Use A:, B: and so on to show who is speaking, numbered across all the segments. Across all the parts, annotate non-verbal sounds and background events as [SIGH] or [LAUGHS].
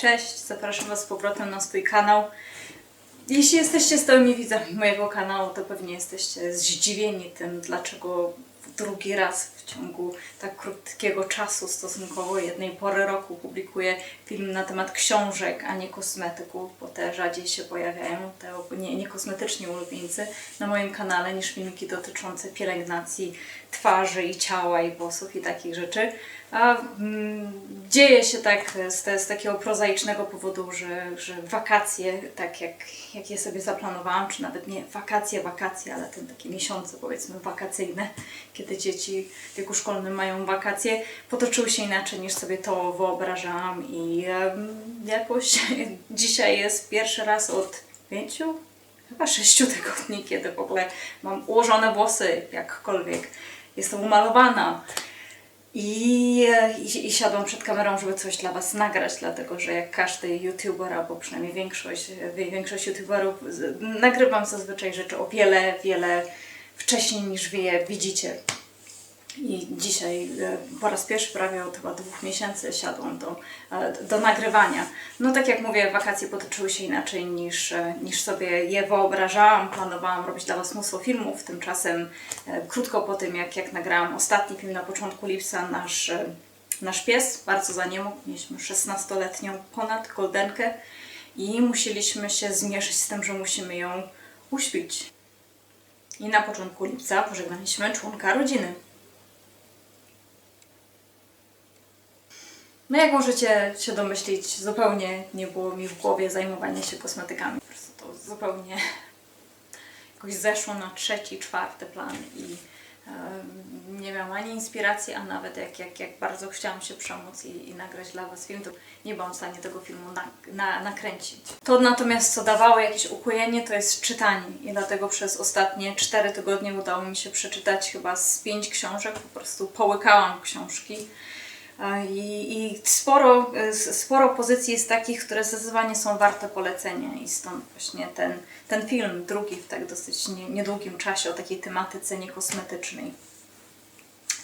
A: Cześć, zapraszam Was z powrotem na swój kanał. Jeśli jesteście stałymi widzami mojego kanału, to pewnie jesteście zdziwieni tym, dlaczego drugi raz w ciągu tak krótkiego czasu, stosunkowo jednej pory roku, publikuję film na temat książek, a nie kosmetyków, bo te rzadziej się pojawiają, te nie, nie ulubieńcy na moim kanale niż filmiki dotyczące pielęgnacji twarzy i ciała i włosów i takich rzeczy. A mm, dzieje się tak z, te, z takiego prozaicznego powodu, że, że wakacje, tak jak, jak je sobie zaplanowałam, czy nawet nie wakacje, wakacje, ale te takie miesiące powiedzmy wakacyjne, kiedy dzieci w wieku szkolnym mają wakacje, potoczyły się inaczej niż sobie to wyobrażałam i jakoś [LAUGHS] dzisiaj jest pierwszy raz od pięciu, chyba sześciu tygodni, kiedy w ogóle mam ułożone włosy jakkolwiek. Jestem umalowana. I, i, I siadłam przed kamerą, żeby coś dla Was nagrać, dlatego że jak każdy youtuber, albo przynajmniej większość, większość youtuberów, nagrywam zazwyczaj rzeczy o wiele, wiele wcześniej niż Wy je widzicie. I dzisiaj e, po raz pierwszy prawie od chyba dwóch miesięcy siadłam do, e, do nagrywania. No tak jak mówię, wakacje potoczyły się inaczej niż, e, niż sobie je wyobrażałam. Planowałam robić dla Was mnóstwo filmów. Tymczasem krótko po tym, jak, jak nagrałam ostatni film na początku lipca, nasz, nasz pies bardzo za niemu, mieliśmy 16-letnią ponad goldenkę i musieliśmy się zmierzyć z tym, że musimy ją uśpić. I na początku lipca pożegnaliśmy członka rodziny. No jak możecie się domyślić, zupełnie nie było mi w głowie zajmowanie się kosmetykami. Po prostu to zupełnie [LAUGHS] jakoś zeszło na trzeci, czwarty plan i nie miałam ani inspiracji, a nawet jak, jak, jak bardzo chciałam się przemóc i, i nagrać dla Was film, to nie byłam w stanie tego filmu na, na, nakręcić. To natomiast, co dawało jakieś ukojenie, to jest czytanie i dlatego przez ostatnie cztery tygodnie udało mi się przeczytać chyba z pięć książek, po prostu połykałam książki. I, I sporo, sporo pozycji jest takich, które zdecydowanie są warte polecenia i stąd właśnie ten, ten film, drugi w tak dosyć nie, niedługim czasie o takiej tematyce niekosmetycznej.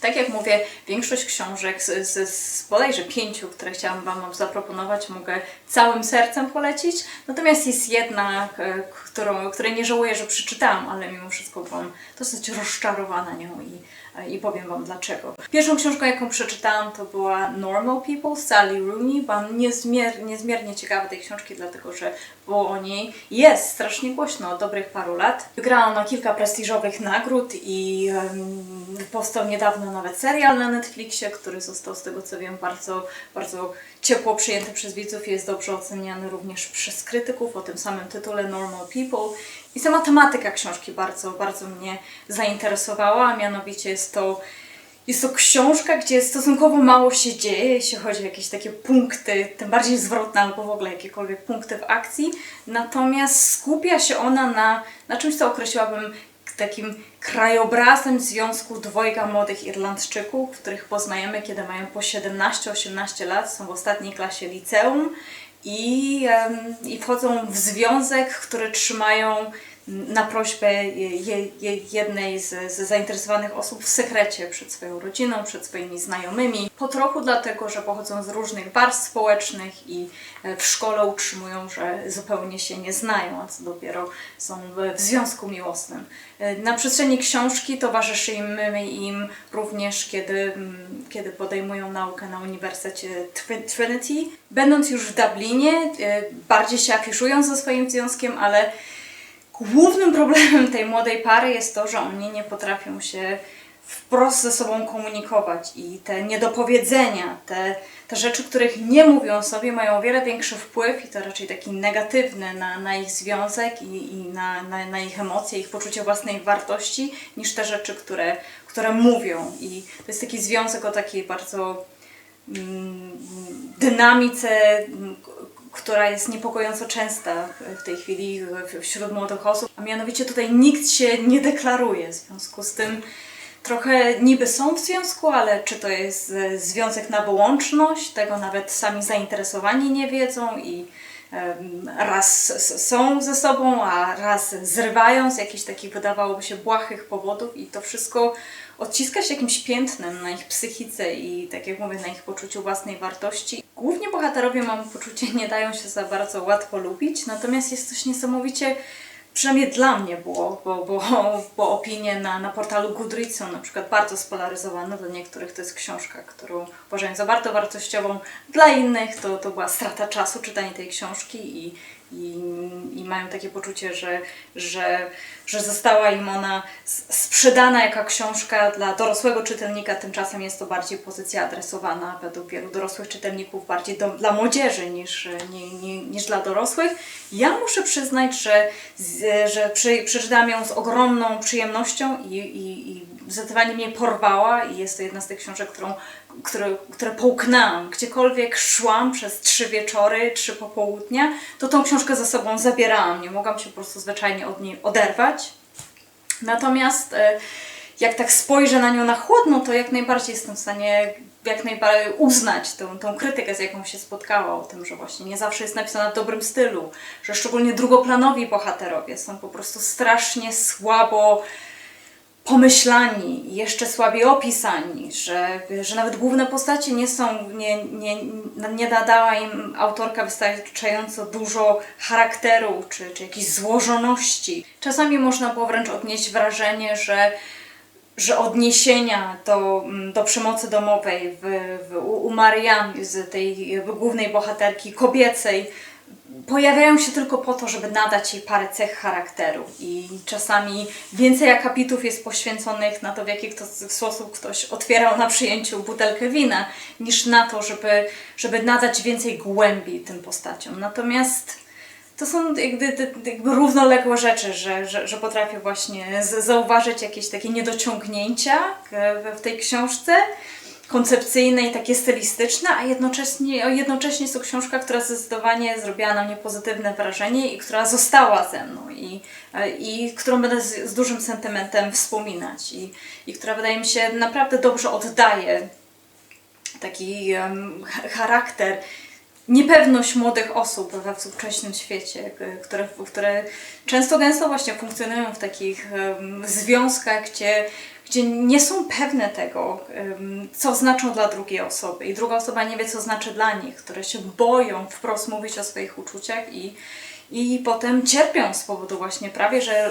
A: Tak jak mówię, większość książek z, z, z bodajże pięciu, które chciałam Wam zaproponować, mogę całym sercem polecić. Natomiast jest jedna, e, którą, której nie żałuję, że przeczytałam, ale mimo wszystko byłam dosyć rozczarowana nią i, e, i powiem Wam dlaczego. Pierwszą książką, jaką przeczytałam, to była Normal People Sally Rooney. Byłam niezmier, niezmiernie ciekawa tej książki, dlatego że było o niej jest strasznie głośno od dobrych paru lat. Wygrała ona kilka prestiżowych nagród i em, powstał niedawno nawet serial na Netflixie, który został z tego co wiem bardzo, bardzo ciepło przyjęty przez widzów jest dobrze oceniany również przez krytyków o tym samym tytule Normal People. I sama tematyka książki bardzo, bardzo mnie zainteresowała, a mianowicie jest to jest to książka, gdzie stosunkowo mało się dzieje, jeśli chodzi o jakieś takie punkty, tym bardziej zwrotne albo w ogóle jakiekolwiek punkty w akcji. Natomiast skupia się ona na, na czymś, co określiłabym takim krajobrazem związku dwojga młodych Irlandczyków, których poznajemy, kiedy mają po 17-18 lat, są w ostatniej klasie liceum i, i wchodzą w związek, który trzymają na prośbę je, je, jednej z, zainteresowanych osób w sekrecie przed swoją rodziną, przed swoimi znajomymi. Po trochu dlatego, że pochodzą z różnych warstw społecznych i e, w szkole utrzymują, że zupełnie się nie znają, a co dopiero są w, związku miłosnym. E, Na przestrzeni książki towarzyszymy im również, kiedy, kiedy podejmują naukę na Uniwersytecie Trin- Trinity. Będąc już w Dublinie, e, bardziej się afiszują ze swoim związkiem, ale Głównym problemem tej młodej pary jest to, że oni nie potrafią się wprost ze sobą komunikować i te niedopowiedzenia, te, te rzeczy, których nie mówią sobie, mają o wiele większy wpływ i to raczej taki negatywny na, na ich związek i, i na, na, na ich emocje, ich poczucie własnej wartości, niż te rzeczy, które, które mówią. I to jest taki związek o takiej bardzo mm, dynamice, która jest niepokojąco częsta w tej chwili wśród młodych osób. A mianowicie tutaj nikt się nie deklaruje. W związku z tym trochę niby są w związku, ale czy to jest e, związek na wyłączność, tego nawet sami zainteresowani nie wiedzą i raz są ze sobą, a raz zrywają z jakichś takich wydawałoby się błahych powodów i to wszystko odciska się jakimś piętnem na ich psychice i tak jak mówię, na ich poczuciu własnej wartości. Głównie bohaterowie mam poczucie nie dają się za bardzo łatwo lubić, natomiast jest coś niesamowicie przynajmniej dla mnie było, bo, bo, bo opinie na, na portalu Goodreads są na przykład bardzo spolaryzowane. Dla niektórych to jest książka, którą uważają za bardzo wartościową, dla innych to, to była strata czasu czytanie tej książki i, i, i mają takie poczucie, że, że, że została im ona sprzedana jako książka dla dorosłego czytelnika, tymczasem jest to bardziej pozycja adresowana według wielu dorosłych czytelników bardziej do, dla młodzieży niż, nie, nie, niż dla dorosłych. Ja muszę przyznać, że, że przy, przeczytałam ją z ogromną przyjemnością i, i, i zdecydowanie mnie porwała i jest to jedna z tych książek, którą, które, które połknęłam. Gdziekolwiek szłam przez trzy wieczory, trzy popołudnia, to tą książkę ze sobą zabierałam. Nie mogłam się po prostu zwyczajnie od niej oderwać. Natomiast e, jak tak spojrzę na nią na chłodno, to jak najbardziej jestem w stanie jak najbardziej uznać tą, tą krytykę, z jaką się spotkała, o tym, że właśnie nie zawsze jest napisana w dobrym stylu, że szczególnie drugoplanowi bohaterowie są po prostu strasznie słabo pomyślani, jeszcze słabiej opisani, że, że nawet główne postacie nie są, nie, nie, nie nadała im autorka wystarczająco dużo charakteru czy, czy jakiejś złożoności. Czasami można było wręcz odnieść wrażenie, że że odniesienia do, do przemocy domowej w, w, u Marianne, z tej głównej bohaterki kobiecej, pojawiają się tylko po to, żeby nadać jej parę cech charakteru. I czasami więcej akapitów jest poświęconych na to, w jaki kto, w sposób ktoś otwierał na przyjęciu butelkę wina, niż na to, żeby, żeby nadać więcej głębi tym postaciom. Natomiast to są jakby, jakby równoległe rzeczy, że, że, że potrafię właśnie zauważyć jakieś takie niedociągnięcia w, w tej książce koncepcyjne i takie stylistyczne, a jednocześnie, jednocześnie jest to książka, która zdecydowanie zrobiła na mnie pozytywne wrażenie i która została ze mną i, i którą będę z, z dużym sentymentem wspominać i, i która wydaje mi się naprawdę dobrze oddaje taki ch- charakter, niepewność młodych osób we współczesnym świecie, k- które, które często gęsto właśnie funkcjonują w takich em, związkach, gdzie, gdzie nie są pewne tego, co znaczą dla drugiej osoby i druga osoba nie wie, co znaczy dla nich, które się boją wprost mówić o swoich uczuciach i i potem cierpią z powodu właśnie prawie, że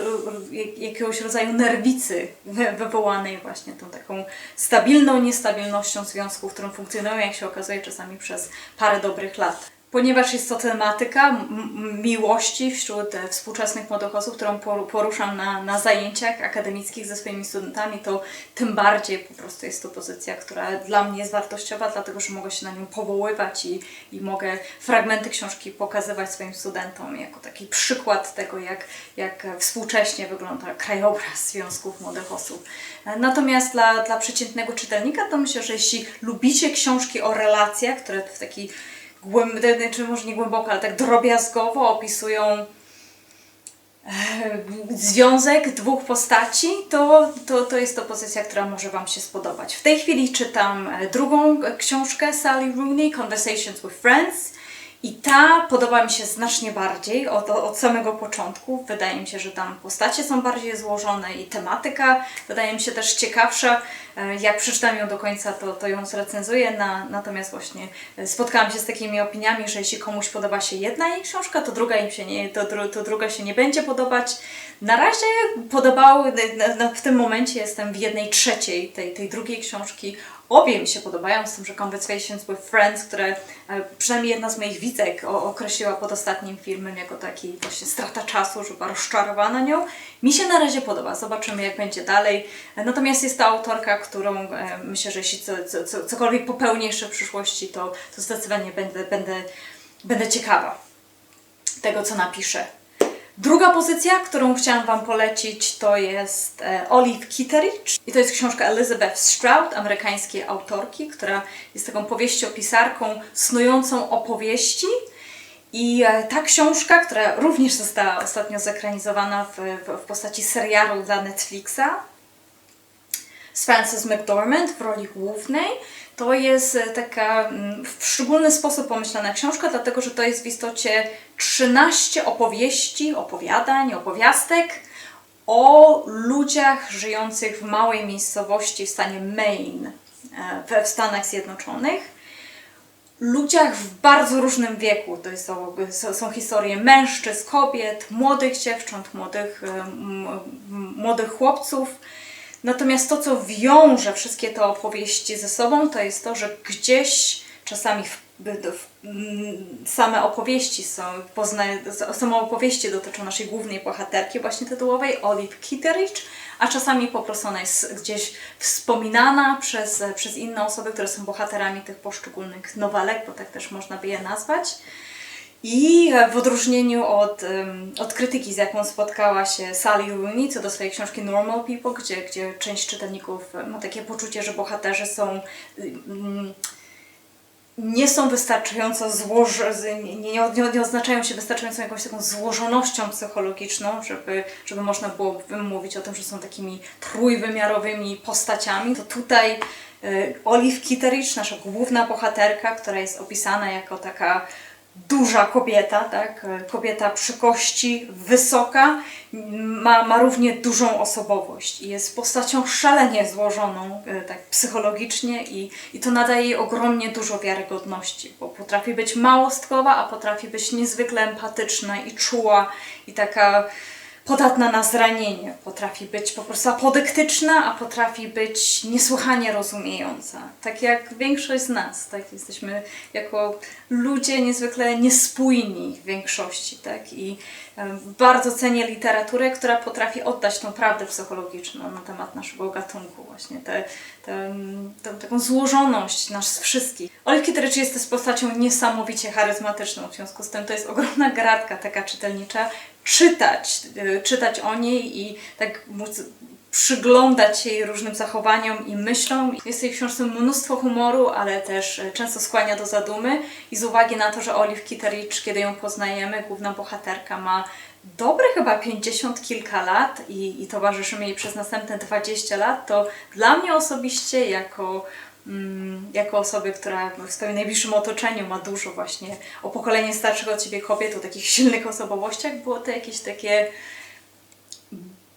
A: y, jakiegoś rodzaju nerwicy wy- wywołanej właśnie tą taką stabilną niestabilnością związków, którą funkcjonują, jak się okazuje, czasami przez parę dobrych lat. Ponieważ jest to tematyka miłości wśród e, współczesnych młodych osób, którą por- poruszam na, na zajęciach akademickich ze swoimi studentami, to tym bardziej po prostu jest to pozycja, która dla mnie jest wartościowa, dlatego że mogę się na nią powoływać i, i mogę fragmenty książki pokazywać swoim studentom jako taki przykład tego, jak, jak współcześnie wygląda krajobraz związków młodych osób. E, Natomiast dla, dla przeciętnego czytelnika to myślę, że jeśli lubicie książki o relacjach, które w taki głębny, czy może nie głęboko, ale tak drobiazgowo opisują e, związek dwóch postaci, to, to, to jest to pozycja, która może Wam się spodobać. W tej chwili czytam e, drugą książkę Sally Rooney, Conversations with Friends. I ta podoba mi się znacznie bardziej od, od samego początku. Wydaje mi się, że tam postacie są bardziej złożone i tematyka wydaje mi się też ciekawsza. E, Jak przeczytam ją do końca, to, to ją zrecenzuję. Na, natomiast właśnie e, spotkałam się z takimi opiniami, że jeśli komuś podoba się jedna jej książka, to druga im się nie, to, dru- to druga się nie będzie podobać. Na razie podobały, w tym momencie jestem w jednej trzeciej tej, tej drugiej książki. Obie mi się podobają, z tym, że Conversations with Friends, które e, przynajmniej jedna z moich widzek określiła pod ostatnim filmem jako taki właśnie strata czasu, że była rozczarowana nią, mi się na razie podoba. Zobaczymy, jak będzie dalej. Natomiast jest to autorka, którą e, myślę, że jeśli co, co, co, cokolwiek popełnię jeszcze w przyszłości, to, to zdecydowanie będę, będę, będę ciekawa tego, co napiszę. Druga pozycja, którą chciałam Wam polecić, to jest e, Olive Kitteridge. I to jest książka Elizabeth Stroud, amerykańskiej autorki, która jest taką powieściopisarką snującą opowieści. I e, ta książka, która również została ostatnio zekranizowana w, w, w postaci serialu dla Netflixa, z Frances McDormand w roli głównej. To jest e, taka mm, w szczególny sposób pomyślana książka, dlatego że to jest w istocie 13 opowieści, opowiadań, opowiastek o ludziach żyjących w małej miejscowości w stanie Maine e, w Stanach Zjednoczonych ludziach w bardzo różnym wieku. To jest, są, historie mężczyzn, kobiet, młodych dziewcząt, młodych, e, młodych chłopców. Natomiast to, co wiąże wszystkie te opowieści ze sobą, to jest to, że gdzieś czasami w, w, same opowieści są, pozna, same opowieści dotyczą naszej głównej bohaterki właśnie tytułowej, Olive Kitteridge, a czasami po prostu ona jest gdzieś wspominana przez, przez inne osoby, które są bohaterami tych poszczególnych nowelek, bo tak też można by je nazwać. I w odróżnieniu od, od krytyki, z jaką spotkała się Sally Rooney co do swojej książki Normal People, gdzie, gdzie część czytelników ma takie poczucie, że bohaterzy są nie są wystarczająco złożone, nie, nie, nie, oznaczają się wystarczającą jakąś taką złożonością psychologiczną, żeby, żeby można było mówić o tym, że są takimi trójwymiarowymi postaciami, to tutaj e, Olive Kitteridge, nasza główna bohaterka, która jest opisana jako taka duża kobieta, tak? Kobieta przy kości, wysoka, ma, ma równie dużą osobowość i jest postacią szalenie złożoną, e, tak psychologicznie i, i to nadaje jej ogromnie dużo wiarygodności, bo potrafi być małostkowa, a potrafi być niezwykle empatyczna i czuła i taka podatna na zranienie. Potrafi być po prostu apodyktyczna, a potrafi być niesłychanie rozumiejąca. Tak jak większość z nas, tak? Jesteśmy jako ludzie niezwykle niespójni w większości, tak? I bardzo cenię literaturę, która potrafi oddać tą prawdę psychologiczną na temat naszego gatunku, właśnie tę taką złożoność nas wszystkich. Olive Kitteridge jest też postacią niesamowicie charyzmatyczną, w związku z tym to jest ogromna gratka taka czytelnicza, czytać, y, czytać o niej i tak móc przyglądać się jej różnym zachowaniom i myślom. Jest w tej książce mnóstwo humoru, ale też y, często skłania do zadumy i z uwagi na to, że Olive Kitteridge, kiedy ją poznajemy, główna bohaterka ma dobre chyba 50 kilka lat i, i towarzyszymy jej przez następne 20 lat, to dla mnie osobiście jako jako osoby, która w swoim najbliższym otoczeniu ma dużo właśnie o pokolenie starszych od Ciebie kobiet, o takich silnych osobowościach, było to jakieś takie...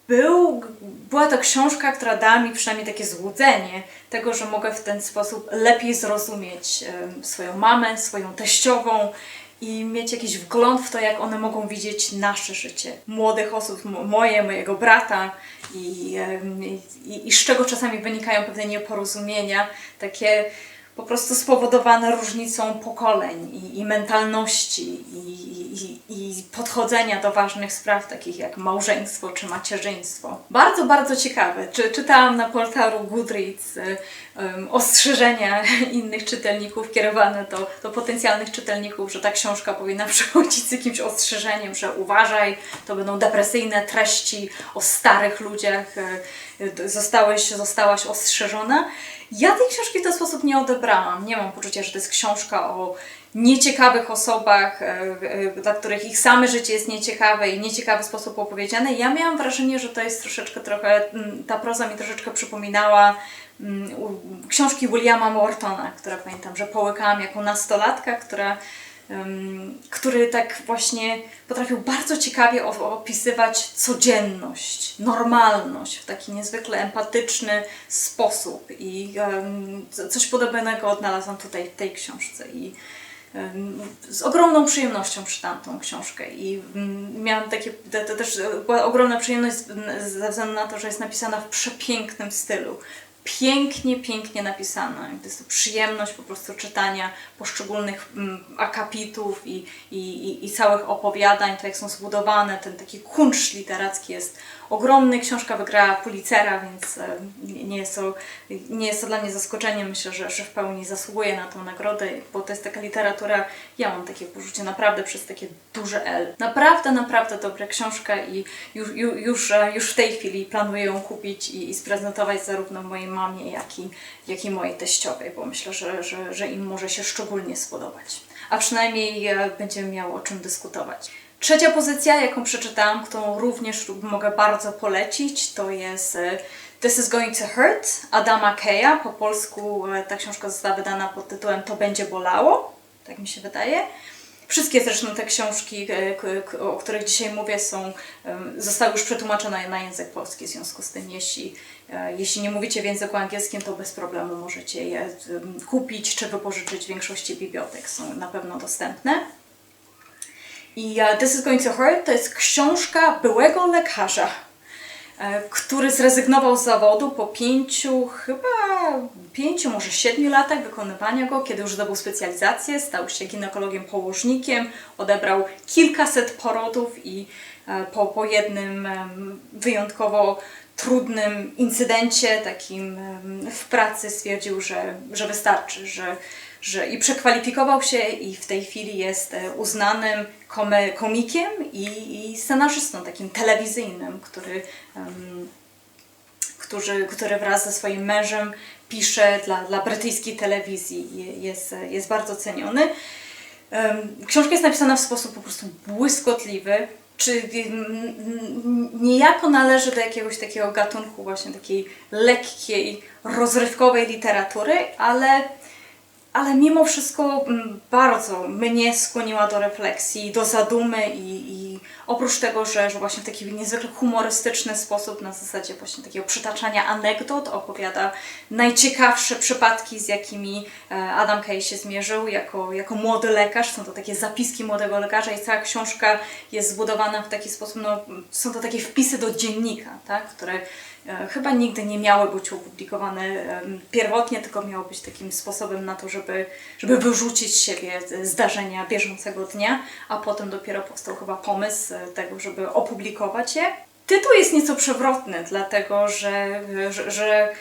A: Był, była to książka, która dała mi przynajmniej takie złudzenie tego, że mogę w ten sposób lepiej zrozumieć swoją mamę, swoją teściową i mieć jakiś wgląd w to, jak one mogą widzieć nasze życie. Młodych osób, moje, mojego brata i, i, i z czego czasami wynikają pewne nieporozumienia, takie po prostu spowodowane różnicą pokoleń i, i mentalności i, i, i podchodzenia do ważnych spraw, takich jak małżeństwo czy macierzyństwo. Bardzo, bardzo ciekawe. Czy, czytałam na portalu Goodreads y, ostrzeżenia [LAUGHS] innych czytelników kierowane do, do potencjalnych czytelników, że ta książka powinna [LAUGHS] przychodzić z jakimś ostrzeżeniem, że uważaj, to będą depresyjne treści o starych ludziach, y, y, zostałeś, zostałaś ostrzeżona. Ja tej książki w ten sposób nie odebrałam. Nie mam poczucia, że to jest książka o nieciekawych osobach, e, e, dla których ich same życie jest nieciekawe i nieciekawy sposób opowiedziane. Ja miałam wrażenie, że to jest troszeczkę trochę, mm, ta proza mi troszeczkę przypominała mm, książki Williama Mortona, które pamiętam, że połykałam jako nastolatka, która który tak właśnie potrafił bardzo ciekawie opisywać codzienność, normalność w taki niezwykle empatyczny sposób. I coś podobnego odnalazłam tutaj w tej książce. I z ogromną przyjemnością czytałam tą książkę. I mm, miałam takie, też była ogromna przyjemność ze względu na to, że jest napisana w przepięknym stylu pięknie, pięknie napisana. To jest to przyjemność po prostu czytania poszczególnych mm, akapitów i, i, i, i całych opowiadań, to jak są zbudowane, ten taki kunszt literacki jest ogromny. Książka wygrała Pulitzera, więc e, nie jest to, nie jest to dla mnie zaskoczeniem. Myślę, że, że w pełni zasługuje na tą nagrodę, bo to jest taka literatura, ja mam takie poczucie naprawdę przez takie duże L. Naprawdę, naprawdę dobra książka i już, już, e, już w tej chwili planuję ją kupić i, i sprezentować zarówno mojej mamie, jak i, jak i mojej teściowej, bo myślę, że, że, że im może się szczególnie spodobać. A przynajmniej e, będziemy miały o czym dyskutować. Trzecia pozycja, jaką przeczytałam, którą również mogę bardzo polecić, to jest e, This is Going to Hurt Adama Keya. Po polsku e, ta książka została wydana pod tytułem To będzie bolało, tak mi się wydaje. Wszystkie zresztą te książki, e, o których dzisiaj mówię, są, zostały już przetłumaczone na język polski. W związku z tym, jeśli, jeśli nie mówicie w języku angielskim, to bez problemu możecie je kupić czy wypożyczyć w większości bibliotek. Są na pewno dostępne. I e, This is Going to Hurt to jest książka byłego lekarza, e, który zrezygnował z zawodu po pięciu, chyba pięciu, może siedmiu latach wykonywania go, kiedy już zdobył specjalizację, stał się ginekologiem położnikiem, odebrał kilkaset porodów i e, po, po jednym wyjątkowo trudnym incydencie takim w pracy stwierdził, że, że wystarczy, że, że i przekwalifikował się i w tej chwili jest e, uznanym komikiem i, i scenarzystą takim telewizyjnym, który em, który, który wraz ze swoim mężem pisze dla, dla brytyjskiej telewizji. Je- Jest, jest bardzo ceniony. Em, Książka jest napisana w sposób po prostu błyskotliwy. Czy niejako należy do jakiegoś takiego gatunku, właśnie takiej lekkiej, rozrywkowej literatury, ale ale mimo wszystko mm, bardzo mnie skłoniła do refleksji, do zadumy i, i oprócz tego, że, że właśnie w taki niezwykle humorystyczny sposób, na zasadzie właśnie takiego przytaczania anegdot, opowiada najciekawsze przypadki, z jakimi e, Adam Kay się zmierzył jako, jako młody lekarz. Są to takie zapiski młodego lekarza i cała książka jest zbudowana w taki sposób, no, są to takie wpisy do dziennika, tak, które chyba nigdy nie miały być opublikowane pierwotnie, tylko miało być takim sposobem na to, żeby, żeby wyrzucić z siebie zdarzenia bieżącego dnia, a potem dopiero powstał chyba pomysł e, tego, żeby opublikować je. Tytuł jest nieco przewrotny, dlatego że, że, że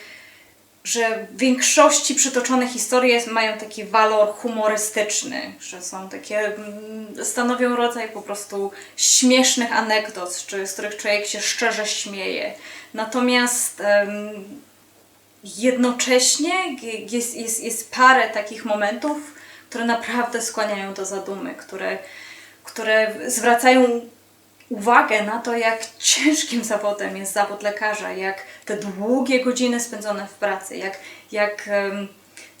A: że w większości przytoczone historie mają taki walor humorystyczny, że są takie, mm, stanowią rodzaj po prostu śmiesznych anegdot, czy, z których człowiek się szczerze śmieje. Natomiast jednocześnie jest, jest, jest parę takich momentów, które naprawdę skłaniają do zadumy, które, które zwracają uwagę na to, jak [LAUGHS] ciężkim zawodem jest zawód lekarza, jak te długie godziny spędzone w pracy, jak, jak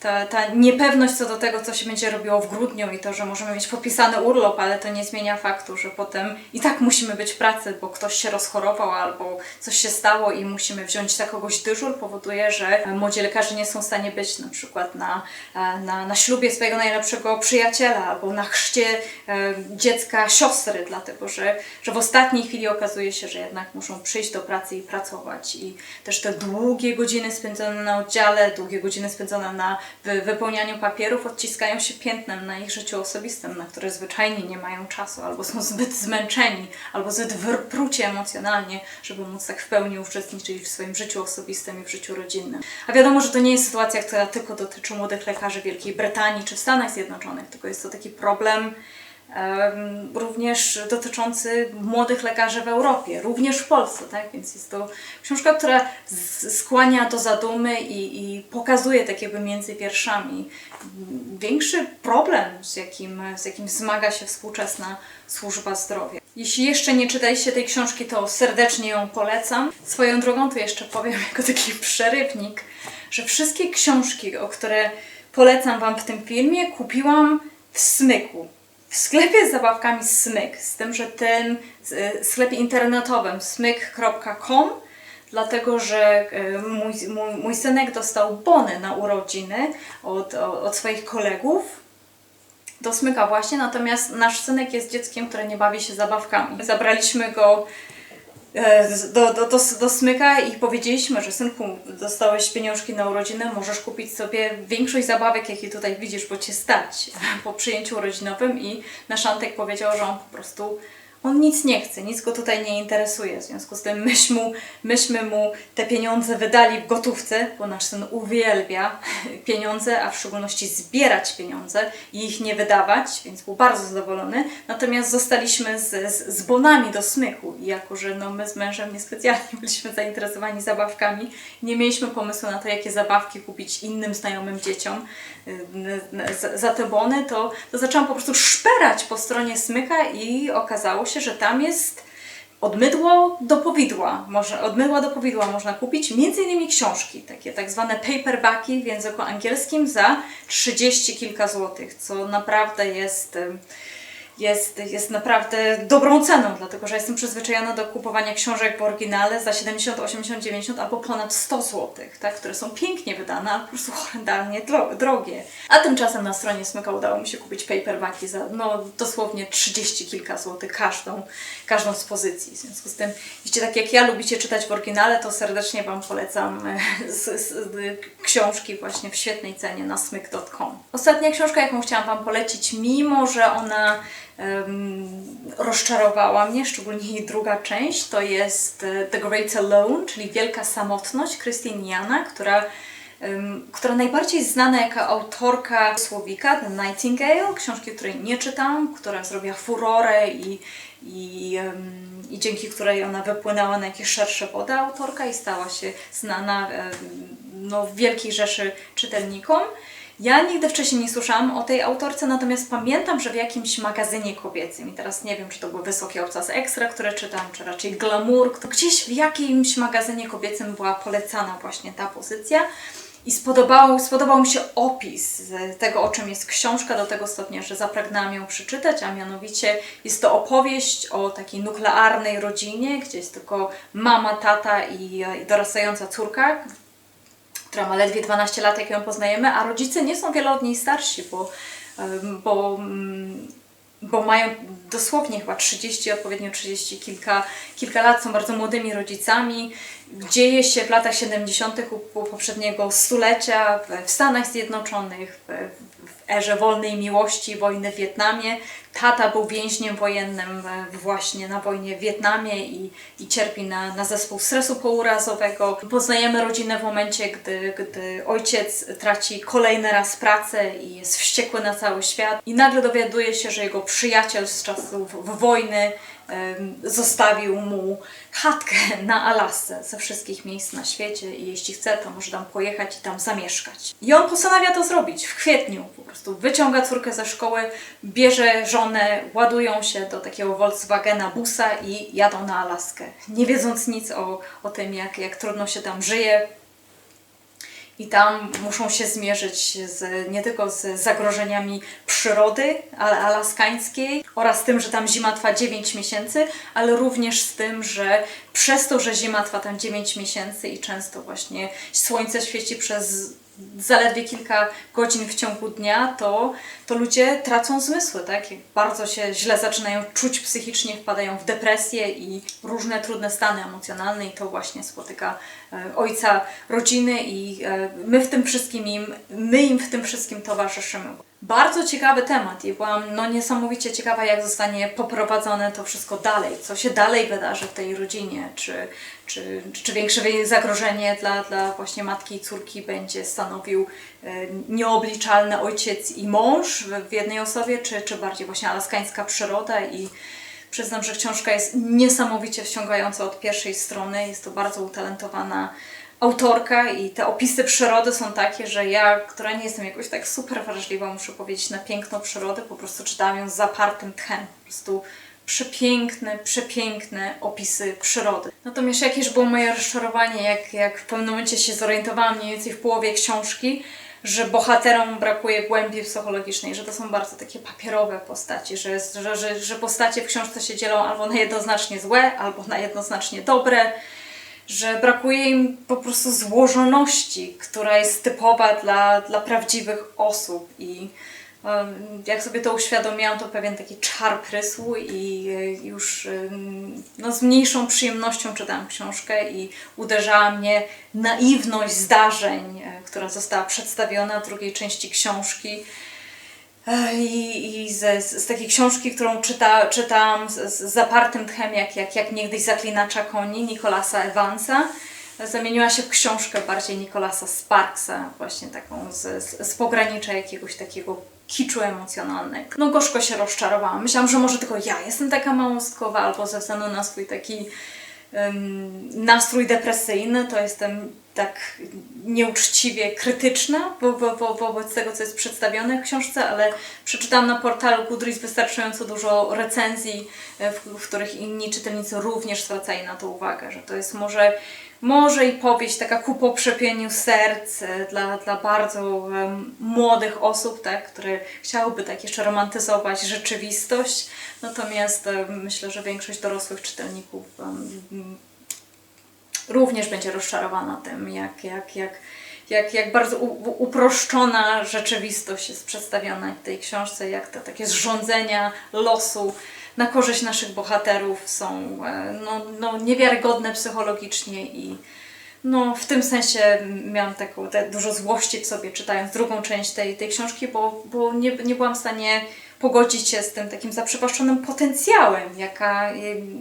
A: ta, ta niepewność co do tego, co się będzie robiło w grudniu i to, że możemy mieć popisany urlop, ale to nie zmienia faktu, że potem i tak musimy być w pracy, bo ktoś się rozchorował albo coś się stało i musimy wziąć za kogoś dyżur, powoduje, że e, młodzi lekarze nie są w stanie być na przykład na, e, na, na ślubie swojego najlepszego przyjaciela albo na chrzcie e, dziecka siostry, dlatego że, że w ostatniej chwili okazuje się, że jednak muszą przyjść do pracy i pracować. I też te długie godziny spędzone na oddziale, długie godziny spędzone na wy, wypełnianiu papierów odciskają się piętnem na ich życiu osobistym, na które zwyczajnie nie mają czasu, albo są zbyt zmęczeni, albo zbyt wypruci emocjonalnie, żeby móc tak w pełni uczestniczyć w swoim życiu osobistym i w życiu rodzinnym. A wiadomo, że to nie jest sytuacja, która tylko dotyczy młodych lekarzy Wielkiej Brytanii czy w Stanach Zjednoczonych, tylko jest to taki problem em, również dotyczący młodych lekarzy w Europie, również w Polsce, tak? Więc jest to książka, która skłania do zadumy i, i pokazuje tak jakby między wierszami większy problem, z jakim, z jakim zmaga się współczesna służba zdrowia. Jeśli jeszcze nie czytaliście tej książki, to serdecznie ją polecam. Swoją drogą to jeszcze powiem jako taki przerywnik, że wszystkie książki, o które polecam Wam w tym filmie, kupiłam w Smyku. W sklepie z zabawkami Smyk, z tym, że tym z- sklepie internetowym smyk.com, dlatego że e, mój, mój, mój synek dostał bony na urodziny od, od, swoich kolegów do smyka właśnie, natomiast nasz synek jest dzieckiem, które nie bawi się zabawkami. Zabraliśmy go e, do, do, do, do smyka i powiedzieliśmy, że synku, dostałeś pieniążki na urodziny, możesz kupić sobie większość zabawek, jakie tutaj widzisz, bo cię stać po przyjęciu urodzinowym i nasz Antek powiedział, że on po prostu on nic nie chce, nic go tutaj nie interesuje. W związku z tym myśmy mu, myśmy mu te pieniądze wydali w gotówce, bo nasz syn uwielbia [LAUGHS] pieniądze, a w szczególności zbierać pieniądze i ich nie wydawać, więc był bardzo zadowolony. Natomiast zostaliśmy z, z, z bonami do smyku i jako, że no, my z mężem niespecjalnie [LAUGHS] byliśmy zainteresowani zabawkami, nie mieliśmy pomysłu na to, jakie zabawki kupić innym znajomym dzieciom y, za, za te bony, to, to zaczęłam po prostu szperać po stronie smyka i okazało się, że tam jest od mydło do powidła, można, od mydła do powidła można kupić między innymi książki, takie tak zwane paperbacki w języku angielskim za 30 kilka złotych, co naprawdę jest, jest, jest naprawdę dobrą ceną, dlatego że jestem przyzwyczajona do kupowania książek w oryginale za 70, 80, 90 albo ponad 100 złotych, tak, które są pięknie wydane, ale po prostu horrendalnie dro- drogie. A tymczasem na stronie Smyka udało mi się kupić paperbacki za no, dosłownie 30 kilka złotych każdą, każdą z pozycji. W związku z tym, jeśli tak jak ja lubicie czytać w oryginale, to serdecznie Wam polecam e, z, z, z, książki właśnie w świetnej cenie na smyk.com. Ostatnia książka, jaką chciałam Wam polecić, mimo że ona rozczarowała mnie, szczególnie jej druga część, to jest e, The Great Alone, czyli Wielka Samotność Christine Jana, która która najbardziej znana jako autorka słowika The Nightingale, książki, której nie czytam, która zrobiła furorę i, i, i dzięki której ona wypłynęła na jakieś szersze wody autorka i stała się znana no, w wielkiej rzeszy czytelnikom. Ja nigdy wcześniej nie słyszałam o tej autorce, natomiast pamiętam, że w jakimś magazynie kobiecym, i teraz nie wiem, czy to były Wysokie Obcasy Extra, które czytam, czy raczej Glamour, to gdzieś w jakimś magazynie kobiecym była polecana właśnie ta pozycja. I spodobał, spodobał mi się opis tego, o czym jest książka, do tego stopnia, że zapragnęłam ją przeczytać, a mianowicie jest to opowieść o takiej nuklearnej rodzinie, gdzie jest tylko mama, tata i, i dorastająca córka, która ma ledwie 12 lat, jak ją poznajemy, a rodzice nie są wiele od niej starsi, bo, bo, mm, bo mają dosłownie chyba 30, odpowiednio 30 kilka, kilka lat, są bardzo młodymi rodzicami. Dzieje się w latach 70. u- u poprzedniego stulecia w, Stanach Zjednoczonych, erze wolnej miłości, wojny w Wietnamie. Tata był więźniem wojennym e, właśnie na wojnie w Wietnamie i, i cierpi na, na zespół stresu pourazowego. Poznajemy rodzinę w momencie, gdy, gdy ojciec traci kolejny raz pracę i jest wściekły na cały świat i nagle dowiaduje się, że jego przyjaciel z czasów wojny zostawił mu chatkę na Alasce ze wszystkich miejsc na świecie i jeśli chce, to może tam pojechać i tam zamieszkać. I on postanawia to zrobić w kwietniu. Po prostu wyciąga córkę ze szkoły, bierze żonę, ładują się do takiego Volkswagena busa i jadą na Alaskę. Nie wiedząc nic o, o tym, jak, jak trudno się tam żyje, i tam muszą się zmierzyć z, nie tylko z zagrożeniami przyrody alaskańskiej oraz tym, że tam zima trwa 9 miesięcy, ale również z tym, że przez to, że zima trwa tam 9 miesięcy i często właśnie słońce świeci przez zaledwie kilka godzin w ciągu dnia, to, to ludzie tracą zmysły, tak? Bardzo się źle zaczynają czuć psychicznie, wpadają w depresję i różne trudne stany emocjonalne i to właśnie spotyka e, ojca rodziny i e, my w tym wszystkim im, my im w tym wszystkim towarzyszymy. Bardzo ciekawy temat i byłam no, niesamowicie ciekawa, jak zostanie poprowadzone to wszystko dalej, co się dalej wydarzy w tej rodzinie, czy, czy, czy większe zagrożenie dla, dla właśnie matki i córki będzie stanowił e, nieobliczalny ojciec i mąż w, jednej osobie, czy, czy bardziej właśnie alaskańska przyroda? I Przyznam, że książka jest niesamowicie wciągająca od pierwszej strony. Jest to bardzo utalentowana autorka i te opisy przyrody są takie, że ja, która nie jestem jakoś tak super wrażliwa, muszę powiedzieć, na piękną przyrodę, po prostu czytałam ją z zapartym tchem. Po prostu przepiękne, przepiękne opisy przyrody. Natomiast jakież było moje rozczarowanie, jak, jak w pewnym momencie się zorientowałam mniej więcej w połowie książki, że bohaterom brakuje głębi psychologicznej, że to są bardzo takie papierowe postacie, że, że, że, że postacie w książce się dzielą albo na jednoznacznie złe, albo na jednoznacznie dobre, że brakuje im po prostu złożoności, która jest typowa dla, dla prawdziwych osób i jak sobie to uświadomiłam, to pewien taki czar prysł i e, już no, z mniejszą przyjemnością czytałam książkę i uderzała mnie naiwność zdarzeń, e, która została przedstawiona w drugiej części książki. I, i z, z, takiej książki, którą czyta, czytałam z, z zapartym tchem, jak, jak, jak niegdyś Zaklinacza Koni, Nikolasa Evansa, zamieniła się w książkę bardziej Nikolasa Sparksa, właśnie taką z, z, z pogranicza jakiegoś takiego kiczu emocjonalnego. No gorzko się rozczarowałam. Myślałam, że może tylko ja jestem taka małostkowa, albo ze względu na swój taki em, nastrój depresyjny, to jestem tak nieuczciwie krytyczna wo, wo, wo, wobec tego, co jest przedstawione w książce, ale przeczytałam na portalu Goodreads wystarczająco dużo recenzji, e, w, w których inni czytelnicy również zwracali na to uwagę, że to jest może, może i powieść taka ku poprzepieniu serc e, dla, dla bardzo em, młodych osób, tak, które chciałyby tak jeszcze romantyzować rzeczywistość, natomiast em, myślę, że większość dorosłych czytelników em, również będzie rozczarowana tym, jak, jak, jak, jak, jak bardzo uproszczona rzeczywistość jest przedstawiona w tej książce, jak te takie zrządzenia losu na korzyść naszych bohaterów są e, no, no, niewiarygodne psychologicznie i no, w tym sensie miałam taką te, dużo złości w sobie czytając drugą część tej, tej książki, bo, bo nie, nie byłam w stanie pogodzić się z tym takim zaprzepaszczonym potencjałem, jaka,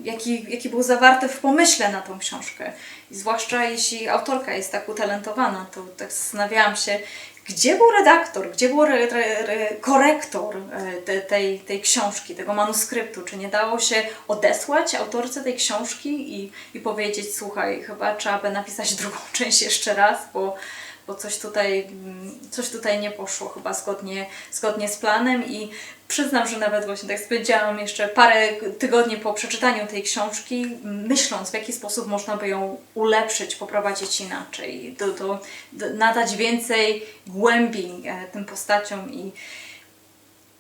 A: jaki, jaki był zawarty w pomyśle na tą książkę. I zwłaszcza jeśli autorka jest tak utalentowana, to tak zastanawiałam się, gdzie był redaktor, gdzie był re, re, re, korektor e, te, tej, tej książki, tego manuskryptu? Czy nie dało się odesłać autorce tej książki i, i powiedzieć, słuchaj, chyba trzeba by napisać [LAUGHS] drugą część jeszcze raz, bo, bo coś, tutaj, mm, coś tutaj nie poszło chyba zgodnie, zgodnie z planem i przyznam, że nawet właśnie tak spędziłam jeszcze parę tygodni po przeczytaniu tej książki, myśląc w jaki sposób można by ją ulepszyć, poprowadzić inaczej, do, do, do, nadać więcej głębi e, tym postaciom i,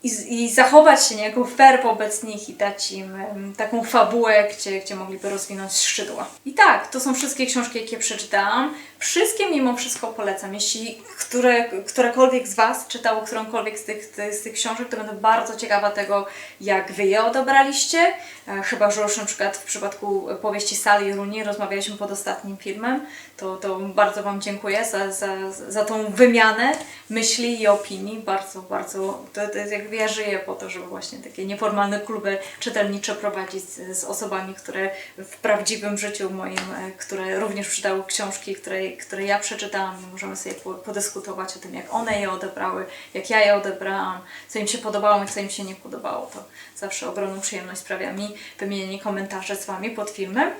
A: i, i zachować się niejako fair wobec nich i dać im taką fabułę, gdzie, gdzie mogliby rozwinąć skrzydła. I tak, to są wszystkie książki, jakie przeczytałam. Wszystkie mimo wszystko polecam. Jeśli które, którekolwiek z Was czytało którąkolwiek z tych, z, tych książek, to będę bardzo ciekawa tego, jak Wy je odebraliście. E, chyba, że już na przykład w przypadku powieści Sally Rooney rozmawialiśmy pod ostatnim filmem, to, to bardzo Wam dziękuję za, za, za tą wymianę myśli i opinii. Bardzo, bardzo, to, to jakby ja żyję po to, żeby właśnie takie nieformalne kluby czytelnicze prowadzić z, z osobami, które w prawdziwym życiu moim, e, które również czytały książki, które, które ja przeczytałam możemy sobie po- podyskutować o tym, jak one je odebrały, jak ja je odebrałam, co im się podobało i co im się nie podobało. To zawsze ogromną przyjemność sprawia mi wymienienie komentarzy z Wami pod filmem.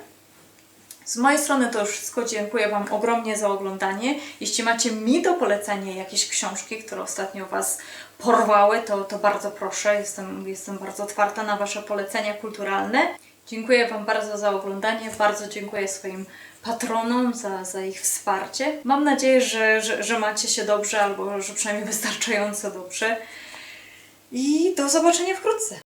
A: Z mojej strony to już wszystko. Dziękuję Wam ogromnie za oglądanie. Jeśli macie mi do polecenia jakieś książki, które ostatnio Was porwały, to, to bardzo proszę. Jestem, jestem bardzo otwarta na Wasze polecenia kulturalne. Dziękuję Wam bardzo za oglądanie. Bardzo dziękuję swoim patronom za, za ich wsparcie. Mam nadzieję, że, że, że macie się dobrze albo że przynajmniej wystarczająco dobrze. I do zobaczenia wkrótce.